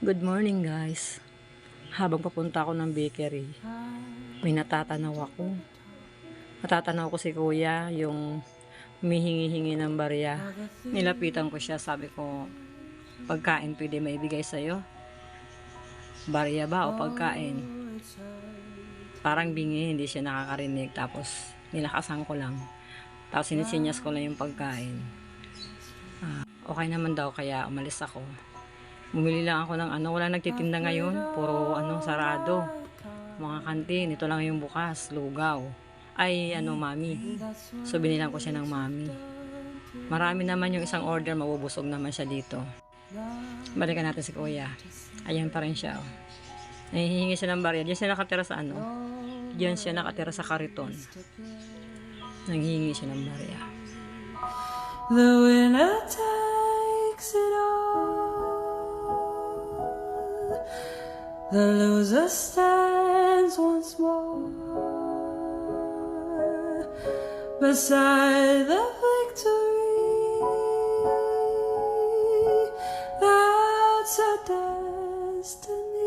Good morning guys. Habang papunta ako ng bakery, may natatanaw ako. Natatanaw ko si kuya, yung humihingi-hingi ng barya. Nilapitan ko siya, sabi ko, pagkain pwede maibigay sa'yo? Barya ba o pagkain? Parang bingi, hindi siya nakakarinig. Tapos, nilakasan ko lang. Tapos, sinisinyas ko lang yung pagkain. Ah, okay naman daw, kaya umalis ako. Bumili lang ako ng ano, wala nagtitinda ngayon. Puro ano, sarado. Mga kantin, ito lang yung bukas, lugaw. Ay, ano, mami. So, binilang ko siya ng mami. Marami naman yung isang order, mabubusog naman siya dito. Balikan natin si kuya. Ayan pa rin siya, oh. Nahihingi siya ng barya. Diyan siya nakatira sa ano? Diyan siya nakatira sa kariton. Naghihingi siya ng barya. The winner The loser stands once more beside the victory. That's our destiny.